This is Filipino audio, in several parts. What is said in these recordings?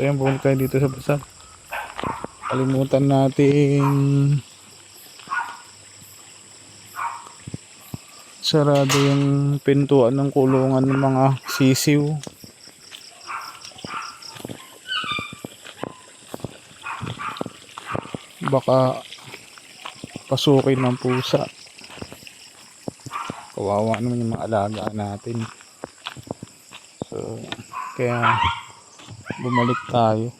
So ayan, bumalik tayo dito sa basal. Kalimutan natin sarado yung pintuan ng kulungan ng mga sisiw. Baka pasukin ng pusa. Kawawa naman yung mga alaga natin. So, kaya bumalik tayo.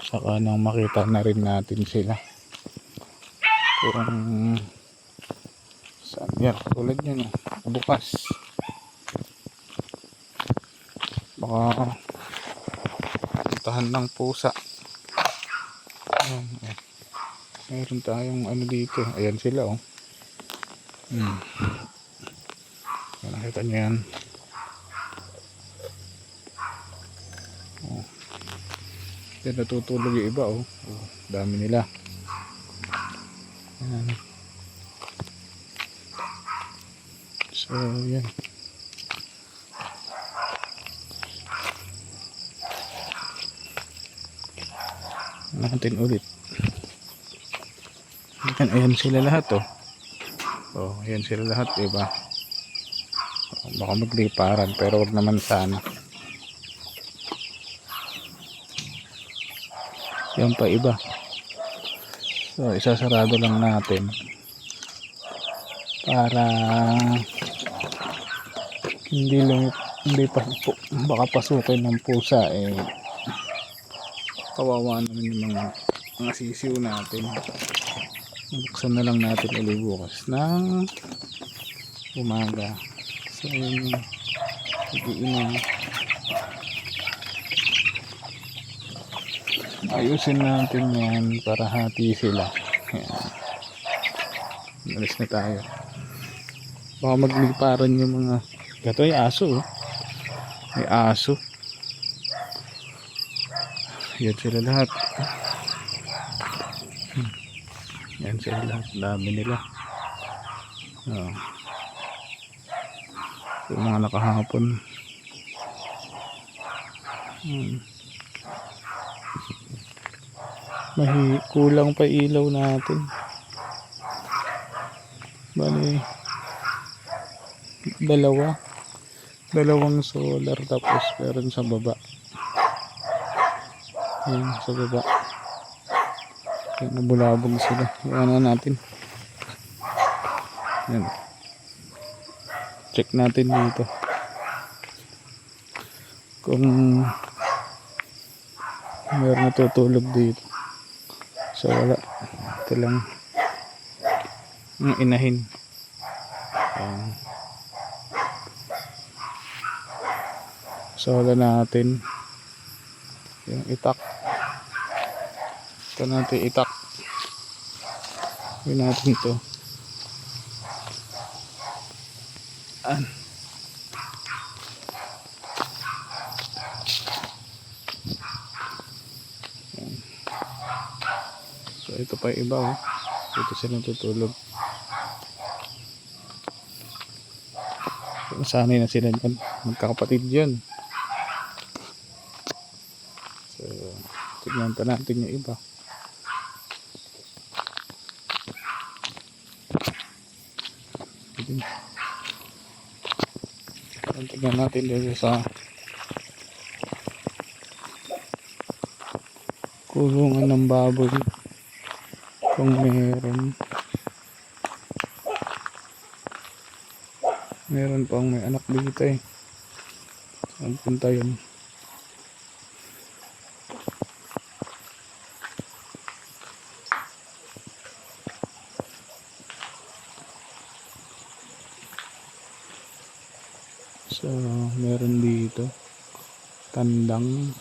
Saka nang makita na rin natin sila. Kung saan yan, tulad yan bukas. Baka puntahan ng pusa. Meron tayong ano dito. Ayan sila oh. Hmm. Nakita nyo yan. Oh. Yan natutulog yung iba oh. oh dami nila. Ayan. So, yan. Natin ulit. Ayan, ayan sila lahat oh. Oh, ayan sila lahat, diba? Oh, baka magliparan, pero wag naman sana. Yan pa iba. So, isasarado lang natin. Para hindi lang hindi pa po, baka pasukin ng pusa eh kawawa naman yung mga mga sisiw natin buksan na lang natin ulit bukas ng umaga so yun yung ayusin natin yan para hati sila. Yan alis na tayo. Baka magliparan yung mga gato ay aso oh. may aso. Yan sila lahat. Yan sila lahat. Dami nila. Oh. yung mga nakahapon. Hmm. Mahi kulang pa ilaw natin. Bali dalawa. Dalawang solar tapos meron sa baba. Ayun, sa baba. Ayun, nabulabog sila. Iwan na natin. Ayun. check natin dito. Kung meron natutulog dito so wala. Ito lang. Ang inahin. Ayan. so wala natin. Yung itak. Ito natin itak. Yun natin ito. An ito pa yung iba oh. Dito sila tutulog sanay na sila dyan. Magkakapatid yan so tignan pa natin yung iba. Tignan natin dito sa kulungan ng baboy kung meron. Meron pang may anak dito eh. Saan punta yun? So meron dito. Tandang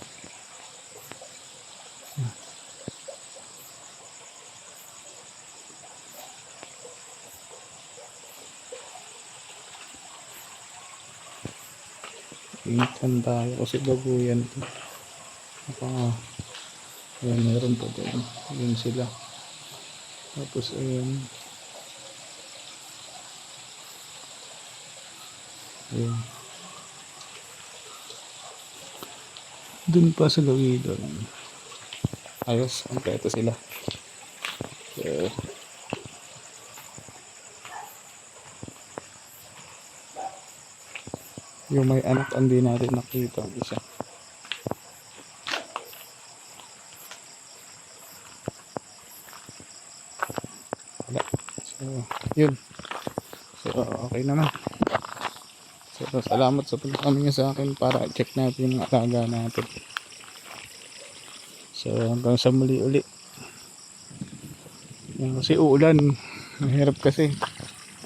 Intan tayo kasi babuyan to. Baka, ayan, meron po doon. Ayan sila. Tapos, ayan. Ayan. Dun pa sa gawin Ayos, kompleto sila. So, yung may anak hindi natin nakita ang isa. So, yun. So, okay naman. So, salamat sa pagkakami sa akin para check natin yung alaga natin. So, hanggang sa muli uli. Yan kasi uulan. Mahirap kasi.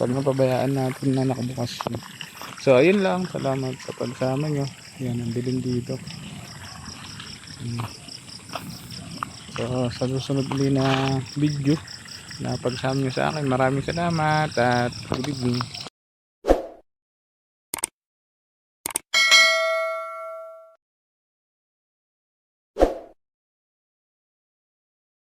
Pag napabayaan natin na nakabukas yun. So, ayun lang. Salamat sa pagsama nyo. Yan, ang dilim dito. Hmm. So, sa susunod ulit na video na pagsama nyo sa akin, maraming salamat at good evening.